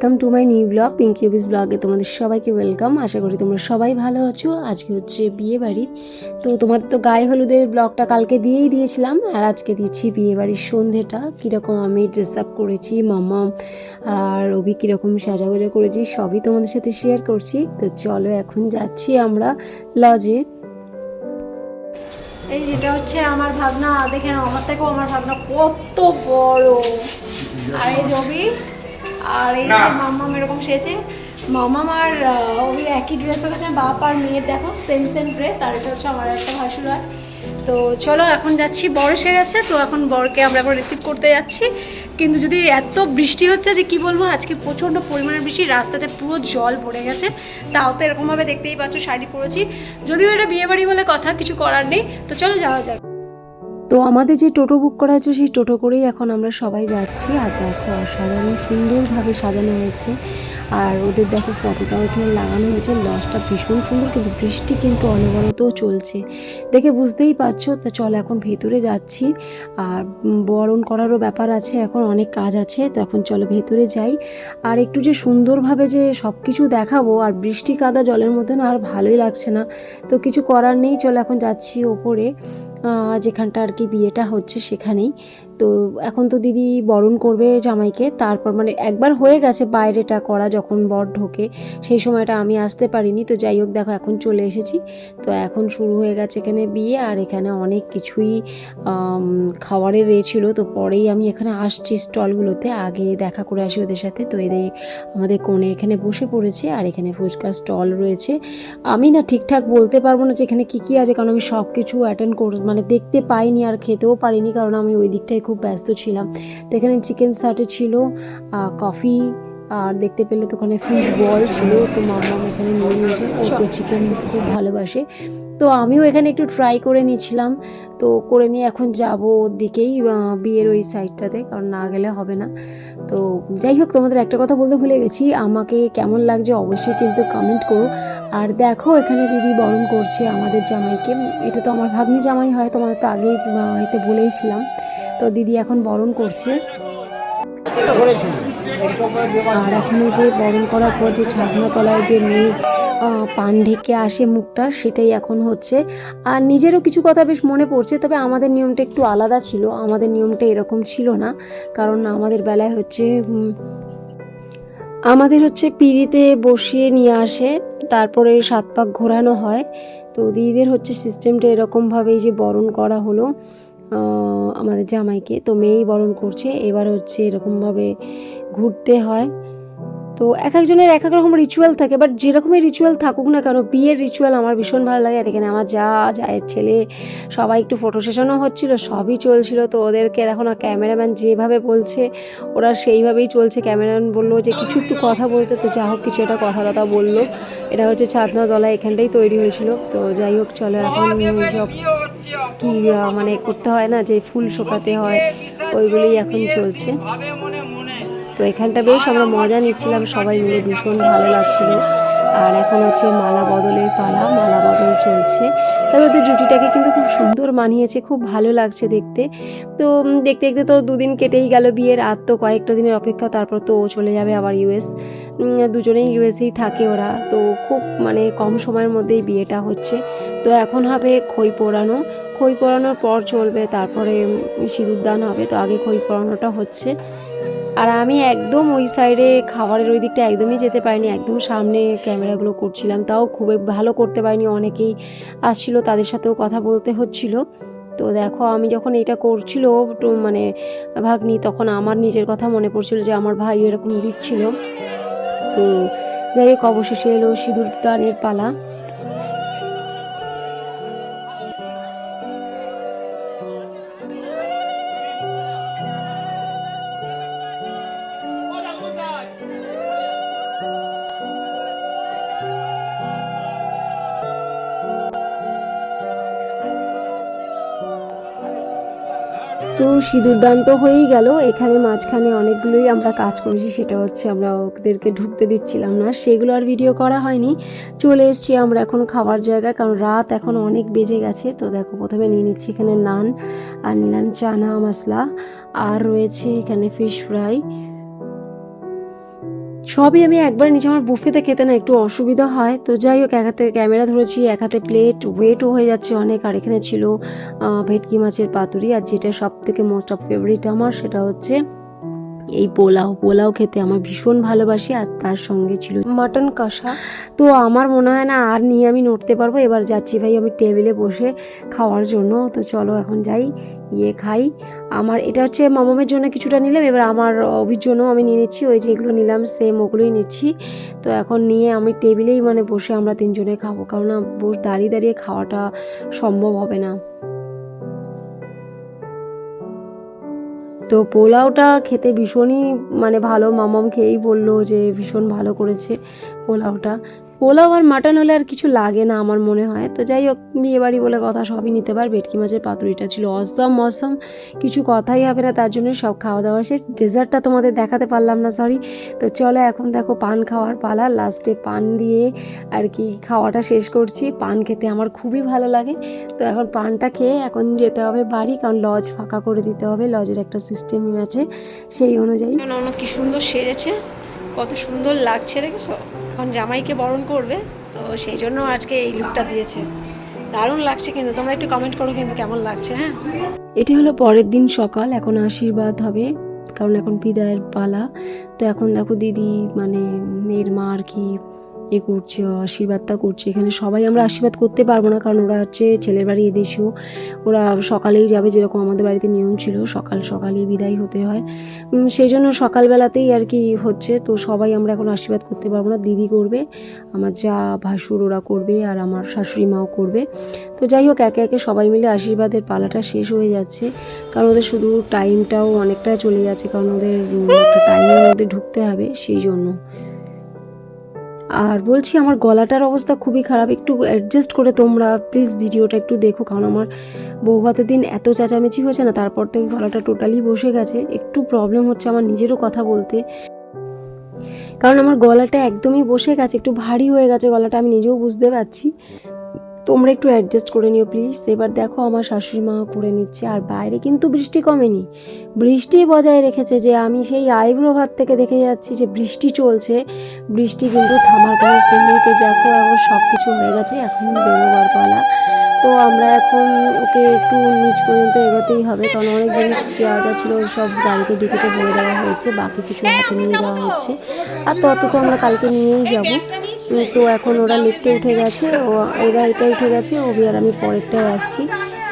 Welcome to my new vlog Pinky office ব্লগে তোমাদের সবাইকে ওয়েলকাম আশা করি তোমরা সবাই ভালো আছো। আজকে হচ্ছে বিয়ে বাড়ি তো তোমাদের তো গায়ে হলুদের ব্লগটা কালকে দিয়েই দিয়েছিলাম। আর আজকে দিচ্ছি বিয়ে বাড়ির সন্ধেটা। কীরকম আমি ড্রেস আপ করেছি মাম্মা আর রবি কীরকম সাজাগোজা করেছি, সবই তোমাদের সাথে শেয়ার করছি। তো চলো এখন যাচ্ছি আমরা লজে এই যেটা হচ্ছে আমার ভাবনা। দেখেন আমার থেকেও আমার ভাবনা কত বড়। আর এই রবি? আর এই যে মাম্মাম এরকম সেছে মাম্মাম আর ওই একই ড্রেস হয়েছে বাপ আর মেয়ের দেখো সেম সেম ড্রেস আর এটা হচ্ছে আমার একটা ভাসুর হয় তো চলো এখন যাচ্ছি বর এসে গেছে তো এখন বরকে আমরা এখন রিসিভ করতে যাচ্ছি। কিন্তু যদি এত বৃষ্টি হচ্ছে যে কি বলব আজকে প্রচণ্ড পরিমাণে বৃষ্টি রাস্তাতে পুরো জল ভরে গেছে। তাও তো এরকমভাবে দেখতেই পাচ্ছ শাড়ি পরেছি। যদিও এটা বিয়ে বাড়ি বলে কথা কিছু করার নেই। তো চলো যাওয়া যাক। তো আমাদের যে টোটো বুক করা হয়েছে, সেই টোটো করেই এখন আমরা সবাই যাচ্ছি। আর দেখো, অসাধারণ সুন্দরভাবে সাজানো হয়েছে। আর ওদের দেখো, ফটোটাও এখানে লাগানো হয়েছে। লজটা ভীষণ সুন্দর, কিন্তু বৃষ্টি কিন্তু অনবরত চলছে। দেখে বুঝতেই পারছ, তা চলো এখন ভেতরে যাচ্ছি। আর বরণ করারও ব্যাপার আছে, এখন অনেক কাজ আছে, তো এখন চলো ভেতরে যাই। আর একটু যে সুন্দরভাবে যে সব কিছু দেখাবো, আর বৃষ্টি কাদা জলের মধ্যে না আর ভালোই লাগছে না। তো কিছু করার নেই, চলো এখন যাচ্ছি ওপরে। যেখানটা আর কি বিয়েটা হচ্ছে সেখানেই। তো এখন তো দিদি বরণ করবে জামাইকে, তারপর মানে একবার হয়ে গেছে বাইরেটা করা যখন বর ঢোকে, সেই সময়টা আমি আসতে পারিনি। তো যাই হোক, দেখো এখন চলে এসেছি। তো এখন শুরু হয়ে গেছে এখানে বিয়ে, আর এখানে অনেক কিছুই খাবারের রে ছিল। তো পরেই আমি এখানে আসছি স্টলগুলোতে, আগে দেখা করে আসি ওদের সাথে। তো এদের আমাদের কোণে এখানে বসে পড়েছে, আর এখানে ফুচকা স্টল রয়েছে। আমি না ঠিকঠাক বলতে পারব না যে এখানে কী কী আছে, কারণ আমি সব কিছু অ্যাটেন্ড কর মানে দেখতে পাইনি আর খেতেও পারিনি, কারণ আমি ওই দিকটায় খুব ব্যস্ত ছিলাম। তো এখানে চিকেন সাটে ছিল কফি আর দেখতে পেলে তো ওখানে ফিশ বল ছিল তো মামাম এখানে নিয়ে নিয়েছে। ও তো চিকেন খুব ভালোবাসে। তো আমিও এখানে একটু ট্রাই করে নিয়েছিলাম। তো করে নিয়ে এখন যাব ওর দিকেই বিয়ের ওই সাইডটাতে কারণ না গেলে হবে না। তো যাই হোক তোমাদের একটা কথা বলতে ভুলে গেছি। আমাকে কেমন লাগছে অবশ্যই কিন্তু কমেন্ট করো। আর দেখো এখানে দিদি বরণ করছে আমাদের জামাইকে। এটা তো আমার ভাগ্নি জামাই হয় তোমাদের তো আগেই আহ, এতে বলেইছিলাম। তো দিদি এখন বরণ করছে। আর যে বরণ করার পর যে ছাগনা তলায় যে মেয়ে পান ঢেকে আসে মুখটা, সেটাই এখন হচ্ছে। আর নিজেরও কিছু কথা বেশ মনে পড়ছে, তবে আমাদের নিয়মটা একটু আলাদা ছিল। আমাদের নিয়মটা এরকম ছিল না, কারণ আমাদের বেলায় হচ্ছে আমাদের হচ্ছে পিড়িতে বসিয়ে নিয়ে আসে, তারপরে সাত পাক ঘোরানো হয়। তো দিদিদের হচ্ছে সিস্টেমটা এরকমভাবেই যে বরণ করা হলো। আমাদের জামাইকে তো মেয়েই বরণ করছে। এবার হচ্ছে এরকমভাবে ঘুরতে হয়। তো এক একজনের এক এক রকম রিচুয়াল থাকে বাট যেরকমই রিচুয়াল থাকুক না কেন, বিয়ের রিচুয়াল আমার ভীষণ ভালো লাগে। আর এখানে আমার যা জায়ের ছেলে, সবাই একটু ফটো সেশনও হচ্ছিল, সবই চলছিল। তো ওদেরকে দেখো না ক্যামেরাম্যান যেভাবে বলছে, ওরা সেইভাবেই চলছে। ক্যামেরাম্যান বলল যে, কিছু একটু কথা বলতে। তো যা হোক, কিছু একটা কথা কথা বলল। এটা হচ্ছে ছাদনা দলা এখানটাই তৈরি হয়েছিল। তো যাই হোক, চলো এখন সব কি মানে করতে হয় না, যে ফুল শোকাতে হয়, ওইগুলোই এখন চলছে। তো এখানটা বেশ আমরা মজা নিচ্ছিলাম, সবাই মিলে ভীষণ ভালো লাগছিল। আর এখন হচ্ছে মালা বদলের পালা, মালা বদল চলছে। তবে ওদের জুটিটাকে কিন্তু খুব সুন্দর মানিয়েছে, খুব ভালো লাগছে দেখতে। তো দেখতে দেখতে তো দুদিন কেটেই গেল বিয়ের, আর তো কয়েকটা দিনের অপেক্ষা, তারপর তো ও চলে যাবে আবার ইউএস। দুজনেই ইউএসেই থাকে ওরা। তো খুব মানে কম সময়ের মধ্যেই বিয়েটা হচ্ছে। তো এখন হবে খই পোড়ানো। খই পোড়ানোর পর চলবে, তারপরে সিঁদুরদান হবে। তো আগে খই পোড়ানোটা হচ্ছে। আর আমি একদম ওই সাইডে খাবারের ওই দিকটা একদমই যেতে পারিনি, একদম সামনে ক্যামেরাগুলো করছিলাম, তাও খুবই ভালো করতে পারিনি, অনেকেই আসছিল তাদের সাথেও কথা বলতে হচ্ছিল। তো দেখো আমি যখন এটা করছিল মানে ভাগ্নি তখন আমার নিজের কথা মনে পড়ছিল যে আমার ভাই এরকম দিচ্ছিল। তো যাই হোক, অবশেষে এলো সিঁদুর দানের পালা। তো সিঁদুরদান তো হয়েই গেল। এখানে মাঝখানে অনেকগুলোই আমরা কাজ করেছি, সেটা হচ্ছে আমরা ওদেরকে ঢুকতে দিচ্ছিলাম না। সেগুলো আর ভিডিও করা হয়নি। চলে এসেছি আমরা এখন খাবার জায়গায়, কারণ রাত এখন অনেক বেজে গেছে। তো দেখো, প্রথমে নিয়ে নিচ্ছি এখানে নান আর নিলাম চানা মশলা। আর রয়েছে এখানে ফিশ ফ্রাই সবই আমি একবার নিচে আমার বুফেতে খেতে না, একটু অসুবিধা হয়। তো যাই হোক, এক হাতে ক্যামেরা ধরেছি, এক হাতে প্লেট ওয়েটও হয়ে যাচ্ছে অনেক। আর এখানে ছিল ভেটকি মাছের পাতুরি, আর যেটা সব থেকে মোস্ট অফ ফেভারিট আমার, সেটা হচ্ছে এই পোলাও পোলাও খেতে আমার ভীষণ ভালোবাসি আর তার সঙ্গে ছিল মাটন কষা। তো আমার মনে হয় না আর নিয়ে আমি নড়তে পারব। এবার যাচ্ছি ভাই আমি টেবিলে বসে খাওয়ার জন্য। তো চলো এখন যাই, গিয়ে খাই। আমার এটা হচ্ছে মামামের জন্য কিছুটা নিলাম। এবার আমার অভির জন্য আমি নিয়ে নিচ্ছি। ওই যেগুলো নিলাম সেম ওগুলোই নিচ্ছি। তো এখন নিয়ে আমি টেবিলেই মানে বসে আমরা তিনজনে খাব। কারণ দাঁড়িয়ে দাঁড়িয়ে খাওয়াটা সম্ভব হবে না। তো পোলাওটা খেতে ভীষণই মানে ভালো। মামাম খেয়েই বলল যে ভীষণ ভালো করেছে পোলাওটা। পোলাও আর মাটন হলে আর কিছু লাগে না আমার মনে হয়। তো যাই হোক বিয়ে বাড়ি বলে কথা সবই নিতে পার ভেটকি মাছের পাতুরিটা ছিল অসম অসম কিছু কথাই হবে না, তার জন্য সব খাওয়া দাওয়া শেষ। ডেজার্টটা তোমাদের দেখাতে পারলাম না সরি তো চলো এখন দেখো পান খাওয়ার পালা। লাস্টে পান দিয়ে আর কি খাওয়াটা শেষ করছি। পান খেতে আমার খুবই ভালো লাগে। তো এখন পানটা খেয়ে এখন যেতে হবে বাড়ি, কারণ লজ ফাঁকা করে দিতে হবে। লজের একটা সিস্টেম আছে, সেই অনুযায়ী। অন্য কি সুন্দর সেজেছে। কত সুন্দর লাগছে, দেখেছ? এখন জামাইকে বরণ করবে, তো সেই জন্য আজকে এই লুকটা দিয়েছে। দারুণ লাগছে কিন্তু, তোমরা একটু কমেন্ট করো কিন্তু কেমন লাগছে হ্যাঁ? এটি হলো পরের দিন সকাল, এখন আশীর্বাদ হবে, কারণ এখন বিদায়ের পালা। তো এখন দেখো দিদি মানে মেয়ের মা আর কি এ করছে, আশীর্বাদটা করছে। এখানে সবাই আমরা আশীর্বাদ করতে পারব না, কারণ ওরা হচ্ছে ছেলের বাড়ি এদেশীয়। ওরা সকালেই যাবে, যেরকম আমাদের বাড়িতে নিয়ম ছিল, সকাল সকালেই বিদায় হতে হয়। সেই জন্য সকালবেলাতেই আর কি হচ্ছে। তো সবাই আমরা এখন আশীর্বাদ করতে পারব না। দিদি করবে, আমার যা ভাসুর ওরা করবে, আর আমার শাশুড়ি মাও করবে। তো যাই হোক, একে একে সবাই মিলে আশীর্বাদের পালাটা শেষ হয়ে যাচ্ছে। কারণ ওদের শুধু টাইমটাও অনেকটা চলে যাচ্ছে, কারণ ওদের একটা টাইমের মধ্যে ঢুকতে হবে, সেই জন্য। আর বলছি আমার গলাটার অবস্থা খুবই খারাপ, একটু অ্যাডজাস্ট করে তোমরা প্লিজ ভিডিওটা একটু দেখো, কারণ আমার বৌভাতের দিন এত চেঁচামেচি হয়েছে না, তারপর থেকে গলাটা টোটালি বসে গেছে, একটু প্রবলেম হচ্ছে আমার নিজেরও কথা বলতে। কারণ আমার গলাটা একদমই বসে গেছে, একটু ভারী হয়ে গেছে গলাটা, আমি নিজেও বুঝতে পারছি। তোমরা একটু অ্যাডজাস্ট করে নিও প্লিজ এবার দেখো আমার শাশুড়ি মা করে নিচ্ছে আর বাইরে কিন্তু বৃষ্টি কমেনি। বৃষ্টি বজায় রেখেছে যে আমি সেই আইব্রো ভাত থেকে দেখে যাচ্ছি যে বৃষ্টি চলছে। বৃষ্টি কিন্তু থামার কোনো সিন নেই তো দেখো এখন সব কিছু হয়ে গেছে, এখন বেরোবার পালা। তো আমরা এখন ওকে একটু নিচ পর্যন্ত এগোতেই হবে, কারণ অনেক জিনিস যা ছিল ওই সব গাড়িতে ডিকিতে ভরে দেওয়া হয়েছে, বাকি কিছু হাতে নিয়ে যাওয়া হচ্ছে। আর তত তো আমরা কালকে নিয়েই যাব। তো এখন ওরা লিফটে উঠে গেছে, ও এরা এটা উঠে গেছে ওবি আর আমি পরেরটায় আসছি।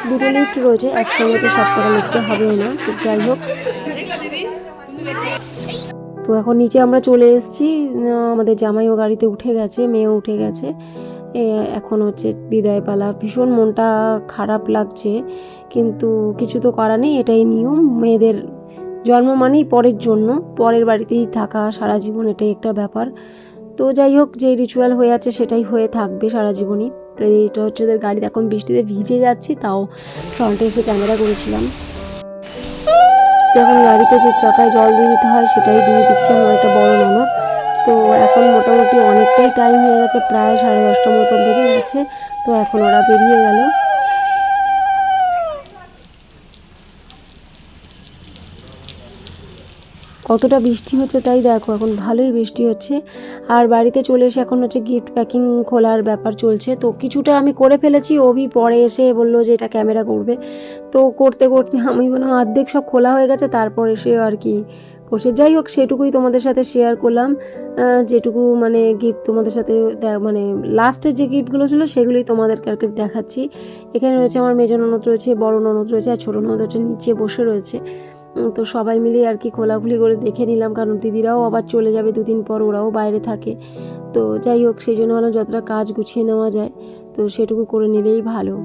দুটো লিফট রয়েছে, একসঙ্গে তো সব কটা লিফটে হবেও না যাই হোক। তো এখন নিচে আমরা চলে এসেছি আমাদের জামাইও গাড়িতে উঠে গেছে, মেয়েও উঠে গেছে। এখন হচ্ছে বিদায় পালা ভীষণ মনটা খারাপ লাগছে, কিন্তু কিছু তো করা নেই, এটাই নিয়ম। মেয়েদের জন্ম মানেই পরের জন্য, পরের বাড়িতেই থাকা, সারা জীবন এটাই একটা ব্যাপার। তো যাই হোক যে রিচুয়াল হয়ে আছে সেটাই হয়ে থাকবে সারা জীবনই তো এইটা হচ্ছে ওদের গাড়ি। এখন বৃষ্টিতে ভিজে যাচ্ছি, তাও ফ্রন্টে এসে ক্যামেরা করেছিলাম। এখন গাড়িতে যে চাকায় জল দিয়ে দিতে হয়, সেটাই দিয়ে দিচ্ছে আমার একটা বড় ননদ তো এখন মোটামুটি অনেকটাই টাইম হয়ে গেছে, প্রায় সাড়ে দশটার মতো বেজে গেছে। তো এখন ওরা বেরিয়ে গেল। কতটা বৃষ্টি হচ্ছে তাই দেখো, এখন ভালোই বৃষ্টি হচ্ছে। আর বাড়িতে চলে এসে এখন হচ্ছে গিফট প্যাকিং খোলার ব্যাপার চলছে। তো কিছুটা আমি করে ফেলেছি, অভি পরে এসে বলল যে এটা ক্যামেরা করবে। তো করতে করতে আমি বললাম, অর্ধেক সব খোলা হয়ে গেছে, তারপর এসে আর কি করছে। যাই হোক, সেটুকুই তোমাদের সাথে শেয়ার করলাম। যেটুকু মানে গিফট তোমাদের সাথে মানে লাস্টের যে গিফটগুলো ছিল, সেগুলোই তোমাদেরকে আর কি দেখাচ্ছি। এখানে রয়েছে আমার মেজ ননদ রয়েছে, বড় ননদ রয়েছে, আর ছোটো ননদ হচ্ছে নিচে বসে রয়েছে। তো সবাই মিলে আর কি খোলাখুলি করে দেখে নিলাম, কারণ দিদিরাও আবার চলে যাবে দুদিন পর, ওরাও বাইরে থাকে। তো যাই হোক, সেই জন্য হলো যতটা কাজ গুছিয়ে নেওয়া যায়, তো সেটুকু করে নিলেই ভালো।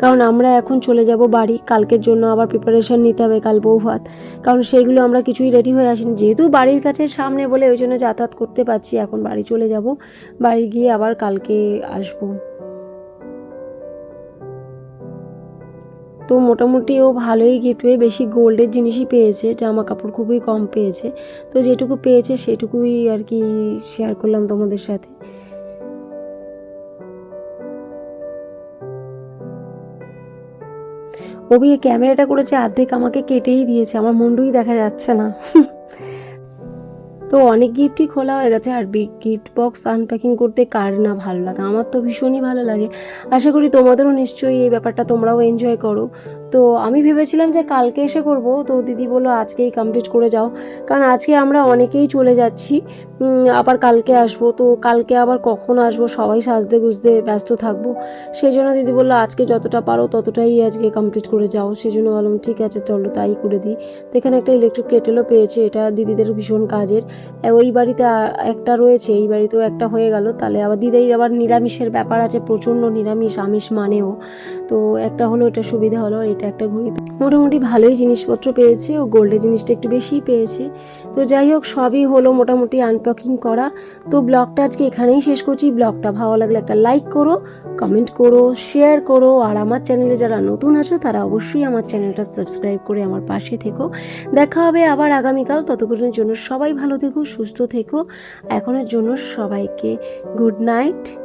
কারণ আমরা এখন চলে যাব বাড়ি, কালকের জন্য আবার প্রিপারেশন নিতে হবে কাল বউ ভাত কারণ সেইগুলো আমরা কিছুই রেডি হয়ে আসিনি, যেহেতু বাড়ির কাছে সামনে বলে ওই জন্য যাতায়াত করতে পারছি, এখন বাড়ি চলে যাব, বাড়ি গিয়ে আবার কালকে আসব। তো মোটামুটি ও ভালোই গিফট বেশি গোল্ডের জিনিসই পেয়েছে, জামা কাপড় খুবই কম পেয়েছে। তো যেটুকু পেয়েছে সেটুকুই আর কি শেয়ার করলাম তোমাদের সাথে। ওবি ক্যামেরাটা করেছে অর্ধেক আমাকে কেটেই দিয়েছে, আমার মুন্ডুই দেখা যাচ্ছে না। তো অনেক গিফটই খোলা হয়ে গেছে। আর বিগ গিফট বক্স আনপ্যাকিং করতে কার না ভালো লাগে? আমার তো ভীষণই ভালো লাগে। আশা করি তোমাদেরও নিশ্চয়ই এই ব্যাপারটা তোমরাও এনজয় করো। তো আমি ভেবেছিলাম যে কালকে এসে করব। তো দিদি বলল, আজকেই কমপ্লিট করে যাও। কারণ আজকে আমরা অনেকেই চলে যাচ্ছি। আবার কালকে আসব। তো কালকে আবার কখন আসব? সবাই সাজতে গুজতে ব্যস্ত থাকব। সেই জন্য দিদি বলল, আজকে যতটা পারো ততটাই আজকে কমপ্লিট করে যাও। সেই জন্য বললাম, ঠিক আছে, চলো তাই করে দিই। তো এখানে একটা ইলেকট্রিক কেটেলও পেয়েছে। এটা দিদিদের ভীষণ কাজের। ওই বাড়িতে একটা রয়েছে। এই বাড়িতেও একটা হয়ে গেল। তাহলে আবার দিদাই আবার নিরামিষের ব্যাপার আছে। প্রচণ্ড নিরামিষ, আমিষ মানেও। তো একটা হলো এটা সুবিধা হলো, এটা একটা ঘড়ি মোটামুটি ভালোই জিনিসপত্র পেয়েছে ও গোল্ডের জিনিসটা একটু বেশিই পেয়েছে। তো যাই হোক, সবই হলো মোটামুটি আনপ্যাকিং করা। তো ব্লগটা আজকে এখানেই শেষ করছি। ব্লগটা ভালো লাগলে একটা লাইক করো কমেন্ট করো শেয়ার করো। আর আমার চ্যানেলে যারা নতুন আছো, তারা অবশ্যই আমার চ্যানেলটা সাবস্ক্রাইব করে আমার পাশে থেকো। দেখা হবে আবার আগামীকাল। ততক্ষণের জন্য সবাই ভালো থেকো, সুস্থ থেকো। এখনের জন্য সবাইকে গুড নাইট